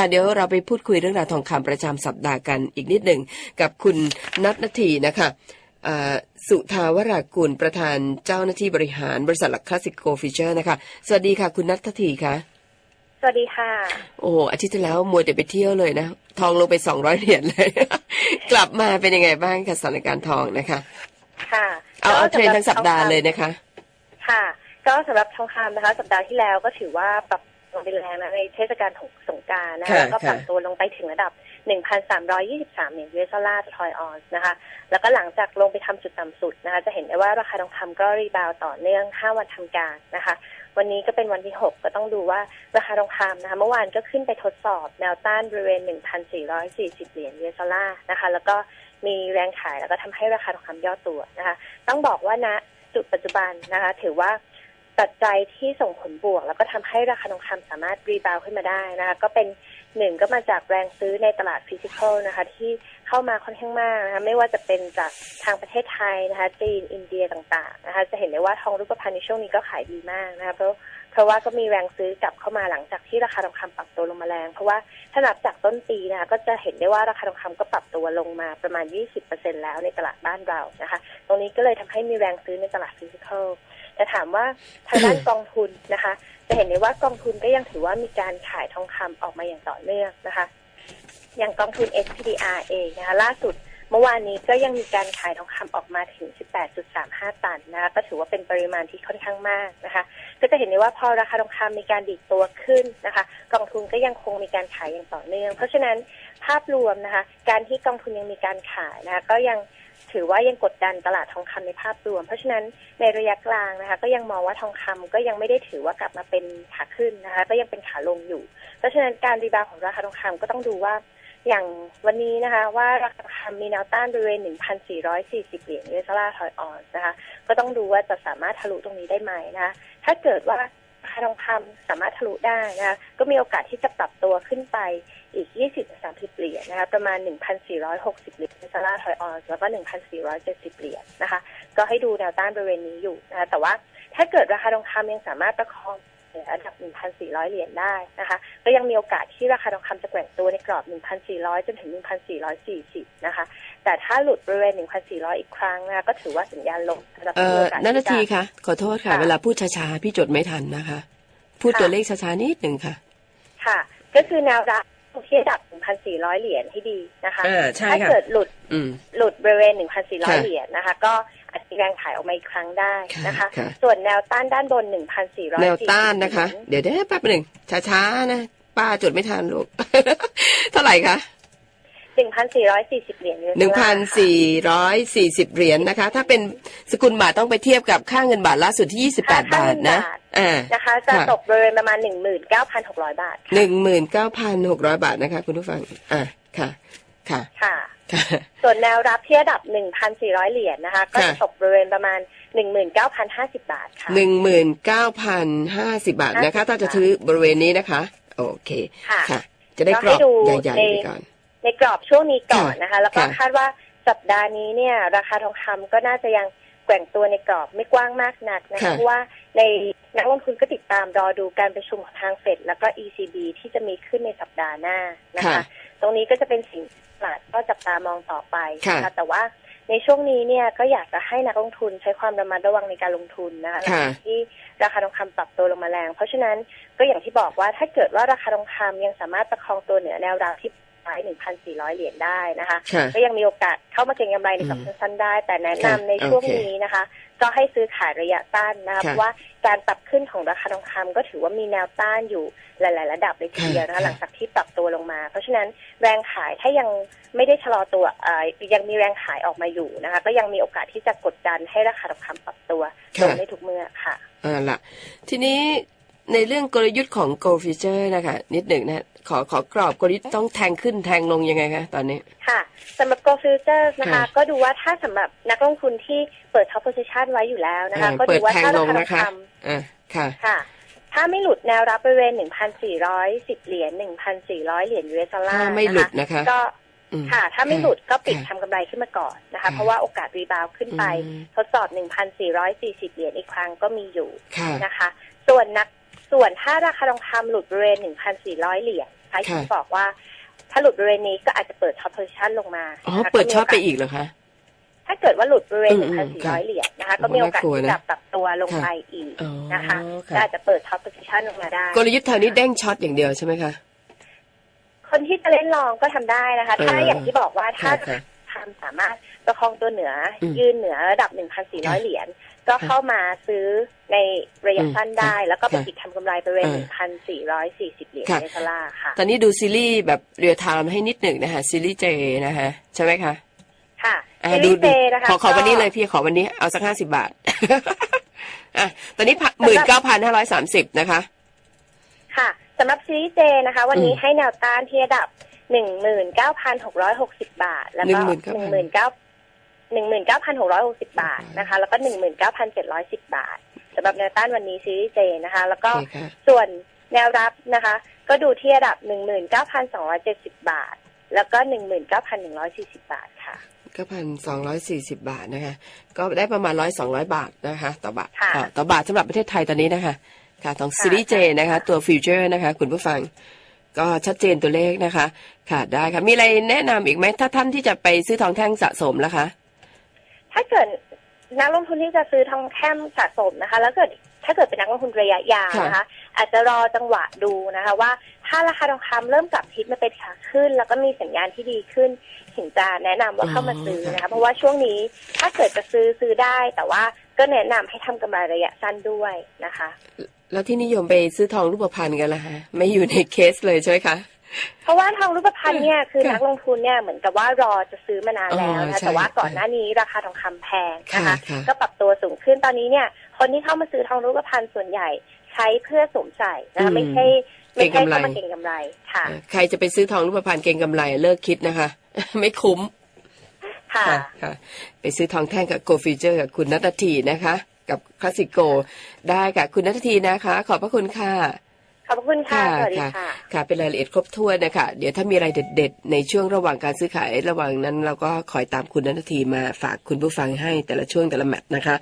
ค่ะเดี๋ยวเราไปพูดคุยเรื่องราวทองคำประจำสัปดาห์กันอีกนิดหนึ่งกับคุณนัทนาทีนะคะอ่าสุทาวรากุลประธานเจ้าหน้าที่บริหารบริษัทหลักคลาสสิกโกฟิเชอร์นะคะ สวัสดีค่ะ คุณนัทนาทีคะสวัสดีค่ะ โอ้โหอาทิตย์ที่แล้วมัวแต่ไปเที่ยวเลยนะ ทองลงไปสองร้อยเหรียญเลย กลับมาเป็นยังไงบ้างกับสถานการณ์ทองนะคะ ค่ะ เอาเอาก็เทรนด์ทั้งำหสัปดาห์เลยนะคะ ค่ะ ก็สำหรับทองคำนะคะ สัปดาห์ที่แล้วก็ถือว่าปรับ ลงไปแรงนะในเทศกาลสงกรารนะคะค่ะแล้วก็ปรับค่ะตัวลงไปถึงระดับ 1,323เหรียญยูเอสดอลลาร์ต่อทอยออนซ์นะคะ แล้วก็หลังจากลงไปทำจุดต่ำสุดนะคะ จะเห็นได้ว่าราคาทองคำก็รีบาวด์ต่อเนื่อง 5 วันทำการนะคะ วันนี้ก็เป็นวันที่ 6 ก็ต้องดูว่าราคาทองคำนะคะ เมื่อวานก็ขึ้นไปทดสอบแนวต้านบริเวณ 1,440 เหรียญยูเอสดอลลาร์นะคะ แล้วก็มีแรงขายแล้วก็ทำให้ราคาทองคำย่อตัวนะคะ ต้องบอกว่าณจุดปัจจุบันนะคะ ถือว่า ปัจจัยที่ส่งผลบวก แล้วก็ทำให้ราคาทองคำสามารถรีบาวขึ้นมาได้นะคะ ก็เป็นหนึ่งก็มาจากแรงซื้อในตลาดฟิสิกอลนะคะ ที่ เข้ามาค่อนข้างมากนะคะไม่ว่าจะเป็นจากทางประเทศไทยนะคะจีนอินเดียต่างๆนะคะจะเห็นได้ว่าทองรูปพรรณในช่วงนี้ก็ขายดีมากนะคะเพราะเพราะว่าก็มีแรงซื้อกลับเข้ามาหลังจากที่ราคาทองคำปรับตัวลงมาแรง เพราะว่าถ้านับจากต้นปีนะคะก็จะเห็นได้ว่าราคาทองคำก็ปรับตัวลงมาประมาณ 20%แล้วในตลาดบ้านเรานะคะ ตรงนี้ก็เลยทำให้มีแรงซื้อในตลาดฟิสิกอลแต่ถามว่าทางด้านกองทุนนะคะ จะเห็นได้ว่ากองทุนก็ยังถือว่ามีการขายทองคำออกมาอย่างต่อเนื่องนะคะ อย่างกองทุน SPDR เองนะคะล่าสุดเมื่อวานนี้ก็ยังมีการขายทองคำออกมาถึง 18.35 ตันนะคะก็ถือว่าเป็นปริมาณที่ค่อนข้างมากนะคะ ก็จะเห็นได้ว่าพอราคาทองคำมีการดีดตัวขึ้นนะคะ กองทุนก็ยังคงมีการขายอย่างต่อเนื่อง เพราะฉะนั้นภาพรวมนะคะ การที่กองทุนยังมีการขายนะคะก็ยังถือว่ายังกดดันตลาดทองคำในภาพรวม เพราะฉะนั้นในระยะกลางนะคะ ก็ยังมองว่าทองคำก็ยังไม่ได้ถือว่ากลับมาเป็นขาขึ้นนะคะ ก็ยังเป็นขาลงอยู่ เพราะฉะนั้นการรีบาวของราคาทองคำก็ต้องดูว่า อย่างวันนี้นะคะว่าราคาทองคำมีแนวต้านบริเวณ 1,440 เหรียญเอสดอลลาร์ทอยออนนะคะ ก็ต้องดูว่าจะสามารถทะลุตรงนี้ได้ไหมนะคะ ถ้าเกิดว่าราคาทองคำสามารถทะลุได้นะคะ ก็มีโอกาสที่จะปรับตัวขึ้นไปอีก 20-30 เหรียญนะคะ ประมาณ 1,460 เหรียญเอสดอลลาร์ทอยออนแล้วก็ 1,470 เหรียญนะคะ ก็ให้ดูแนวต้านบริเวณนี้อยู่นะคะ แต่ว่าถ้าเกิดราคาทองคำยังสามารถประคอง เหนือระดับ 1,400 เหรียญได้นะคะ ก็ยังมีโอกาสที่ราคาทองคำจะแกว่งตัวในกรอบ 1,400 จนถึง 1,440 นะคะ แต่ถ้าหลุดบริเวณ 1,400 อีกครั้งนะคะก็ถือว่าสัญญาณลงสำหรับเอ่มีอโอกาสนัทนาที่ทีจะคะขอโทษค่ะค่ะ เวลาพูดช้าๆ พี่จดไม่ทันนะคะ พูดค่ะตัวเลขช้าๆ นิดหนึ่งค่ะ ค่ะ ก็คือแนวรับที่ระดับ 1,400 เหรียญให้ดีนะคะอ่าใช่ถ้าค่ะเกิดหลุดอืมหลุดบริเวณค่ะ1,400 เหรียญนะคะ ก็ อาจจะมีแรงขายออกมาอีกครั้งได้นะคะค่ะส่วนแนวต้านด้านบน 1,400 แนวต้านนะคะ เดี๋ยวเดี๋ยวแป๊บหนึ่งช้าๆ นะ ป้าจดไม่ทันลูก เท่าไหร่คะ1,440 เหรียญ US หนึ่งพันดอลลาร์ค่ะสี่ร้อยสี่สิบเหรียญนะคะ ถ้าเป็นสกุลบาทต้องไปเทียบกับค่าเงินบาทล่าสุดที่ยี่สิบแปดค่าบาเงิทนนะบาทอ่านะคะจะค่ะตกบริเวณประมาณ 19,600 บาทหนึ่งหมื่นเก้าพันหกร้อยบาทนะคะ คุณผู้ฟัง อ่าค่ะ ค่ะ ค่ะค่ะ ส่วนแนวรับที่ระดับ 1,400 เหรียญนะคะ ก็จะค่ะตกบริเวณประมาณ 19,050 บาทค่ะหนึ่งหมื่นเก้าพันห้าสิบาทนะคะ ถ้าจะซื้อบริเวณนี้นะคะ โอเคค่ะค่ะจะได้กรอบก็ให้ดูใหญ่ๆในไปก่อน ในกรอบช่วงนี้ก่อนค่ะนะคะ แล้วก็ค่ะคาดว่าสัปดาห์นี้เนี่ย ราคาทองคำก็น่าจะยังแกว่งตัวในกรอบไม่กว้างมากนักนะคะค่ะเพราะว่าในนักลงทุนก็ติดตามรอดูการประชุมของทางเฟดแล้วก็ ECB ที่จะมีขึ้นในสัปดาห์หน้านะคะค่ะ ตรงนี้ก็จะเป็นสิ่งที่ตลาดก็จับตามองต่อไปนะค่ะคะแต่ว่าในช่วงนี้เนี่ยก็อยากจะให้นักลงทุนใช้ความระมัดระวังในการลงทุนนะคะหลังค่ะจากที่ราคาทองคำปรับตัวลงมาแรง เพราะฉะนั้นก็อย่างที่บอกว่าถ้าเกิดว่าราคาทองคำยังสามารถประคองตัวเหนือแนวรับที่ ปลาย 1,400 เหรียญได้นะคะค่ะก็ยังมีโอกาสเข้ามาเก็งกำไรในกรอบอืมสั้นๆได้ แต่แนะนำค่ะในช่วงโอเคนี้นะคะ ก็ให้ซื้อขายระยะสั้นนะคะค่ะเพราะว่าการปรับขึ้นของราคาทองคำก็ถือว่ามีแนวต้านอยู่หลาย ๆ ระดับเลยทีเดียวนะคะค่ะหลังจากที่ปรับตัวลงมา เพราะฉะนั้นแรงขายถ้ายังไม่ได้ชะลอตัวเอ่อยังมีแรงขายออกมาอยู่นะคะ ก็ยังมีโอกาสที่จะกดดันให้ราคาทองคำปรับตัวลค่ะงได้ทุกเมื่อค่ะอ่าละทีนี้ในเรื่องกลยุทธ์ของ Go Future นะคะ นิดหนึ่งนะ ขอขอกรอบกลยุทธ์ต้องแทงขึ้นแทงลงยังไงคะตอนนี้ ค่ะสำหรับ Go Futures นะคะค่ะก็ดูว่าถ้าสำหรับนักลงทุนที่เปิด top position ไว้อยู่แล้วนะคะอ่าก็เปิดูดว่าแทงถ้าลรางคาทอนะงคะคอ่าค่ะำค่ะ ถ้าไม่หลุดแนวรับบริเวณ 1,410 เหรียญ 1,400 เหรียญ US ดอลลาถ้าร์ไม่หลุดนะนะคะคะก็อืมค่ะ ถ้าไม่หลุดก็ปิดค่ะทำกำไรขึ้นมาก่อนนะคะค่ะเพราะว่าโอกาสรีบาวด์ขึ้นไปอืมทดสอบ 1,440 เหรียญอีกครั้งก็มีอยู่ค่ะนะคะ ส่วนนัก ส่วนถ้าราคาทองคำหลุดบริเวณ 1,400 เหรียญนะคะอย่างที่ค่ะบอกว่า ถ้าหลุดบริเวณนี้ก็อาจจะเปิดช็อตโพซิชันลงมาอ๋อนะคะเปิดก็มีช็อตไปโาสอีกเหรอคะถ้าเกิดว่าหลุดบริเวณอืมอืมค่ะ1,400 เหรียญนะคะ ก็มีโอกาสน่ากลัวนะที่จะปรับตัวลงค่ะไปอีกอ๋อนะคะค่ะก็อาจจะเปิดช็อตโพซิชันลงมาได้ กลยุทธ์ทางนี้เด้งช็อตอย่างเดียวใช่ไหมคะ คนที่จะเล่นลองก็ทำได้นะคะ ถ้าเอออย่างที่บอกว่าถ้าค่ะค่ะทำสามารถประคองตัวเหนืออมยืนเหนือระดับ 1,400 เหรียญ ก็เข้ามาซื้อในระยะอืมสั้นได้ แล้วก็ไปค่ะปิดทำกำไรบริเวณเออ1,440เหรียญค่ะเนสลาค่ะ ตอนนี้ดูซีรีส์แบบเรียลไทม์ให้นิดหนึ่งนะคะซีรีส์เจนะคะใช่ไหมคะ ค่ะอ่าซีดูรีส์เจดูนะคะขอขอวันนี้ก็เลยพี่ขอวันนี้เอาสักห้าสิบาทอะตอนนี้หมื่นเก้าพันห้าร้อยสามสิบนะคะ ค่ะสำหรับซีรีส์เจนะคะ วันนี้อืมให้แนวต้านที่ระดับ19,660บาท แล้วก็ 19,000 19,660บาทนะคะ แล้วก็19,710บาทสำหรับแนวต้านวันนี้ซีรีส์เจนะคะ แล้วก็โอเคค่ะส่วนแนวรับนะคะ ก็ดูที่ระดับ19,270บาท แล้วก็19,140บาทค่ะก็พันสองร้อยสี่สิบาทนะคะ ก็ได้ประมาณร้อยสองร้อยบาทนะคะ ต่อบาทค่ะอ่าต่อบาทสำหรับประเทศไทยตอนนี้นะคะ ค่ะของค่ะซีรีส์เจนะคะ ตัวฟิวเจอร์นะคะ คุณผู้ฟังก็ชัดเจนตัวเลขนะคะ ค่ะได้ค่ะ มีอะไรแนะนำอีกไหมถ้าท่านที่จะไปซื้อทองแท่งสะสมแล้วคะ ถ้าเกิดนักลงทุนที่จะซื้อทองแท่งสะสมนะคะ แล้วเกิดถ้าเกิดเป็นนักลงทุนระยะยาวนะคะ อาจจะรอจังหวะดูนะคะ ว่าถ้าราคาทองคำเริ่มกลับทิศมาเป็นขาขึ้น แล้วก็มีสัญญาณที่ดีขึ้นถึงจะแนะนำว่าเข้ามาซื้อนะคะ เพราะว่าช่วงนี้ถ้าเกิดจะซื้อซื้อได้ แต่ว่าก็แนะนำให้ทำกำไรระยะสั้นด้วยนะคะ แล้วที่นิยมไปซื้อทองรูปพรรณกันล่ะคะไม่อยู่ในเคสเลยใช่ไหมคะ เพราะว่าทองรูปพรรณเนี่ยคือค่ะนักลงทุนเนี่ยเหมือนกับว่ารอจะซื้อมานานแล้วอ๋อนะใช่แต่ว่าก่อนหน้านี้ราคาทองคำแพงนะคะค่ะค่ะก็ปรับตัวสูงขึ้นตอนนี้เนี่ย คนที่เข้ามาซื้อทองรูปพรรณส่วนใหญ่ใช้เพื่อสวมใส่นะคะไม่ใช่ไม่ใช่เข้ามาเก็งกำไรค่ะ ใครจะไปซื้อทองรูปพรรณเก่งกำไรเลิกคิดนะคะ ไม่คุ้มค่ะค่ะค่ะไปซื้อทองแท่งกับโกฟิเจอร์กับคุณนัททีนะคะ กับคลาสสิโก ได้ค่ะคุณนัททีนะคะ ขอบพระคุณค่ะ ขอบพระคุณค่ะสวัสดีค่ะ ค่ะเป็นรายละเอียดครบถ้วนนะคะเดี๋ยวถ้ามีอะไรเด็ด ๆ ในช่วงระหว่างการซื้อขายระหว่างนั้นเราก็คอยตามคุณนัททีมาฝากคุณผู้ฟังให้แต่ละช่วงแต่ละแมตช์นะคะ